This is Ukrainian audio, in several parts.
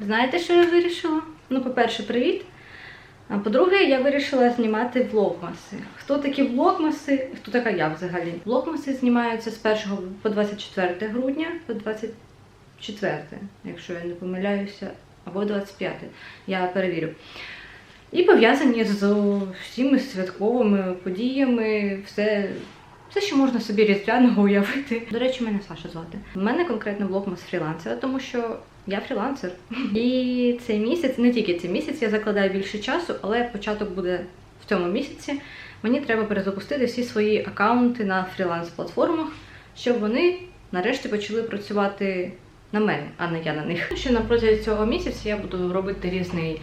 Знаєте, що я вирішила? Ну, по-перше, привіт. А по-друге, я вирішила знімати влогмаси. Хто такі влогмаси? Хто така я взагалі? Влогмаси знімаються з 1 по 24 грудня, по 24, якщо я не помиляюся, або 25. Я перевірю. І пов'язані з всіми святковими подіями, все, все, що можна собі різдвяного уявити. До речі, мене Саша звати. У мене конкретно влогмас фрілансера, тому що я фрілансер. І цей місяць, не тільки цей місяць, я закладаю більше часу, але початок буде в цьому місяці. Мені треба перезапустити всі свої аккаунти на фріланс-платформах, щоб вони нарешті почали працювати на мене, а не я на них. Ще на протязі цього місяця я буду робити різний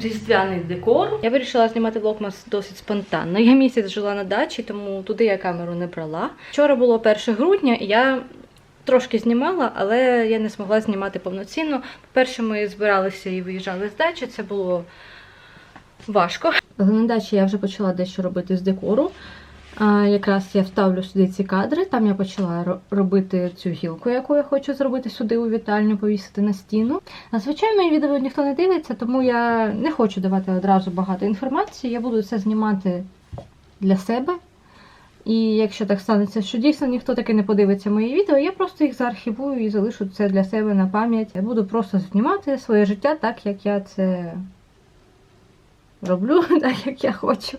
різдвяний декор. Я вирішила знімати влогмас досить спонтанно. Я місяць жила на дачі, тому туди я камеру не брала. Вчора було 1 грудня, і я трошки знімала, але я не змогла знімати повноцінно. По-перше, ми збиралися і виїжджали з дачі. Це було важко. Але на дачі я вже почала дещо робити з декору. Якраз я вставлю сюди ці кадри. Там я почала робити цю гілку, яку я хочу зробити сюди у вітальню, повісити на стіну. Зазвичай мої відео ніхто не дивиться, тому я не хочу давати одразу багато інформації. Я буду це знімати для себе. І якщо так станеться, що дійсно ніхто таки не подивиться мої відео, я просто їх заархівую і залишу це для себе на пам'ять. Я буду просто знімати своє життя так, як я це роблю, так як я хочу.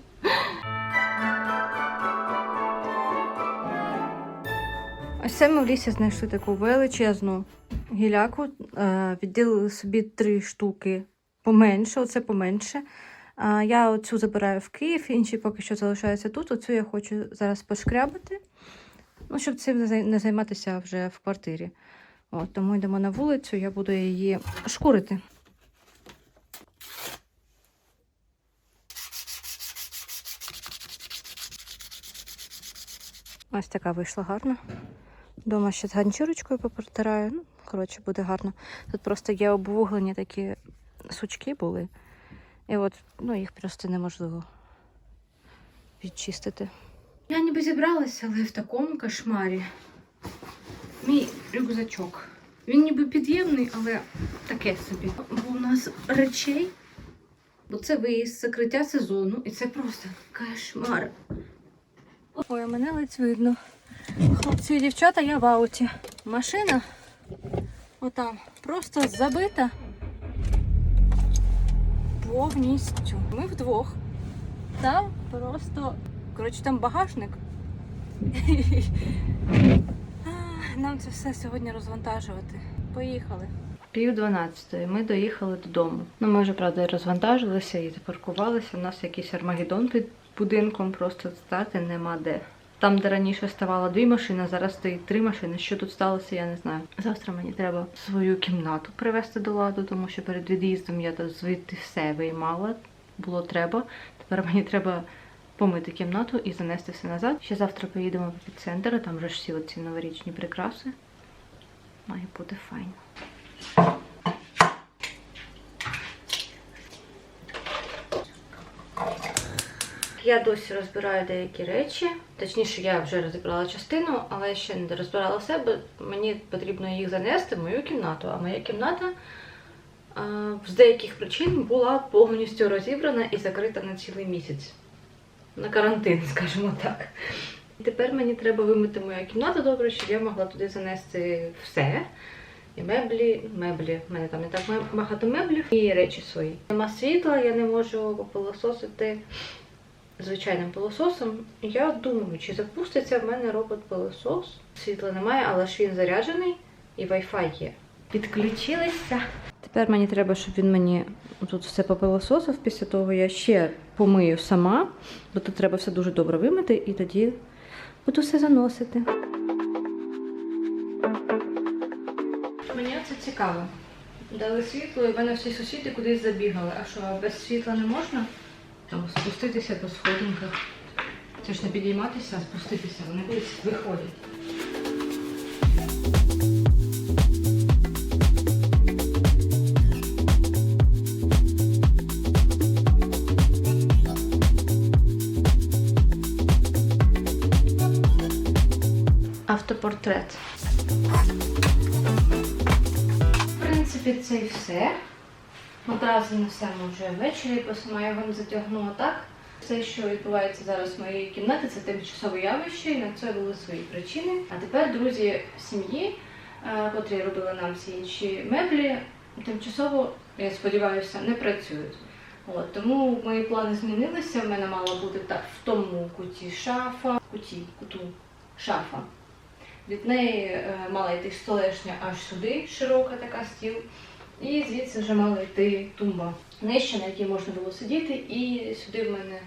Ось ми в лісі знайшли таку величезну гіляку. Е, Відділили собі три штуки поменше, оце поменше. Я оцю забираю в Київ, інші поки що залишаються тут. Оцю я хочу зараз пошкрябати, ну, щоб цим не займатися вже в квартирі. От, тому йдемо на вулицю, я буду її шкурити. Ось така вийшла гарна. Дома ще з ганчірочкою попротираю. Ну, коротше, буде гарно. Тут просто є обвуглені такі сучки були. І от, ну, їх просто неможливо відчистити. Я ніби зібралася, але в такому кошмарі. Мій рюкзачок. Він ніби під'ємний, але таке собі. Бо у нас речей, бо це виїзд, закриття сезону, і це просто кошмар. Ой, мене ледь видно. Хлопці і дівчата, я в ауті. Машина отам просто забита повністю. Ми вдвох. Там просто, коротше, там багажник. Нам це все сьогодні розвантажувати. Поїхали. Пів дванадцятої. Ми доїхали додому. Ну, ми вже, правда, розвантажилися і запаркувалися. У нас якийсь армагеддон під будинком, просто стати нема де. Там, де раніше ставало дві машини, зараз стоїть три машини. Що тут сталося, я не знаю. Завтра мені треба свою кімнату привести до ладу, тому що перед від'їздом я звідти все виймала. Було треба. Тепер мені треба помити кімнату і занести все назад. Ще завтра поїдемо в епіцентр, там вже ж всі оці новорічні прикраси. Має бути файно. Я досі розбираю деякі речі. Точніше, я вже розібрала частину, але ще не розбирала все, бо мені потрібно їх занести в мою кімнату. А моя кімната а, з деяких причин була повністю розібрана і закрита на цілий місяць. На карантин, скажімо так. І тепер мені треба вимити мою кімнату добре, щоб я могла туди занести все. І меблі, меблі, в мене там не так багато меблів і речі свої. Нема світла, я не можу попилососити звичайним пилососом. Я думаю, чи запуститься в мене робот-пилосос. Світла немає, але ж він заряджений і Wi-Fi є. Підключилися. Тепер мені треба, щоб він мені тут все попилососив. Після того я ще помию сама, бо тут треба все дуже добре вимити, і тоді буду все заносити. Мені це цікаво. Дали світло, і в мене всі сусіди кудись забігали. А що, без світла не можна? Там спуститися по сходинках. Це ж не підійматися, а спуститися. Вони кудись виходять. Автопортрет. В принципі, це і все. Одразу несемо вже ввечері, бо сама його не затягну а так. Все, що відбувається зараз в моїй кімнаті, це тимчасове явище, і на це були свої причини. А тепер друзі сім'ї, е, котрі робили нам всі інші меблі, тимчасово, я сподіваюся, не працюють. От, тому мої плани змінилися. В мене мала бути так в тому куті шафа, куті, куту шафа. Від неї е, мала йти столешня аж сюди, широка така стіл. І звідси вже мала йти тумба нижче, на якій можна було сидіти, і сюди в мене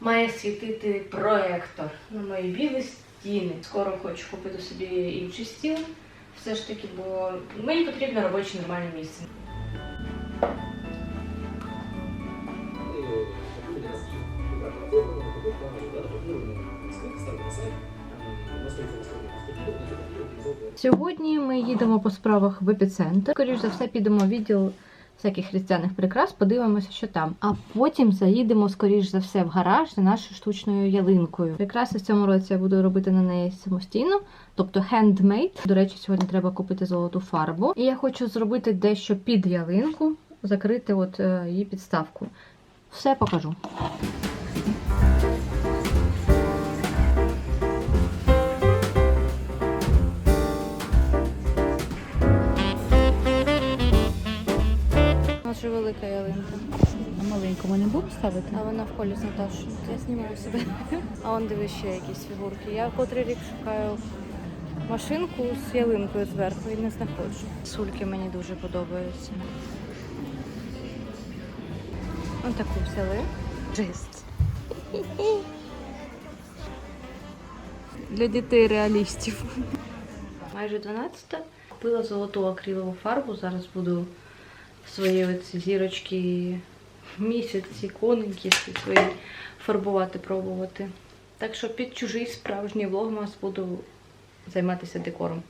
має світити проектор на мої білі стіни. Скоро хочу купити собі інший стіл, все ж таки, бо мені потрібно робоче нормальне місце. Сьогодні ми їдемо по справах в епіцентр. Скоріше за все, підемо в відділ всяких різдвяних прикрас, подивимося, що там. А потім заїдемо, скоріш за все, в гараж за нашою штучною ялинкою. Прикраси в цьому році я буду робити на неї самостійно, тобто handmade. До речі, сьогодні треба купити золоту фарбу. І я хочу зробити дещо під ялинку, закрити от е, її підставку. Все покажу. Велика ялинка. А маленькому не буду ставити? А вона в колі з Наташою. Я знімаю себе. А он диви ще якісь фігурки. Я котрий рік шукаю машинку з ялинкою зверху і не знаходжу. Сульки мені дуже подобаються. Ось таку взяли. Жесть. Для дітей реалістів. Майже 12. Купила золоту акрилову фарбу. Зараз буду свої оці зірочки місяці, коники свої фарбувати, пробувати. Так що під чужий справжній влогмас буду займатися декором.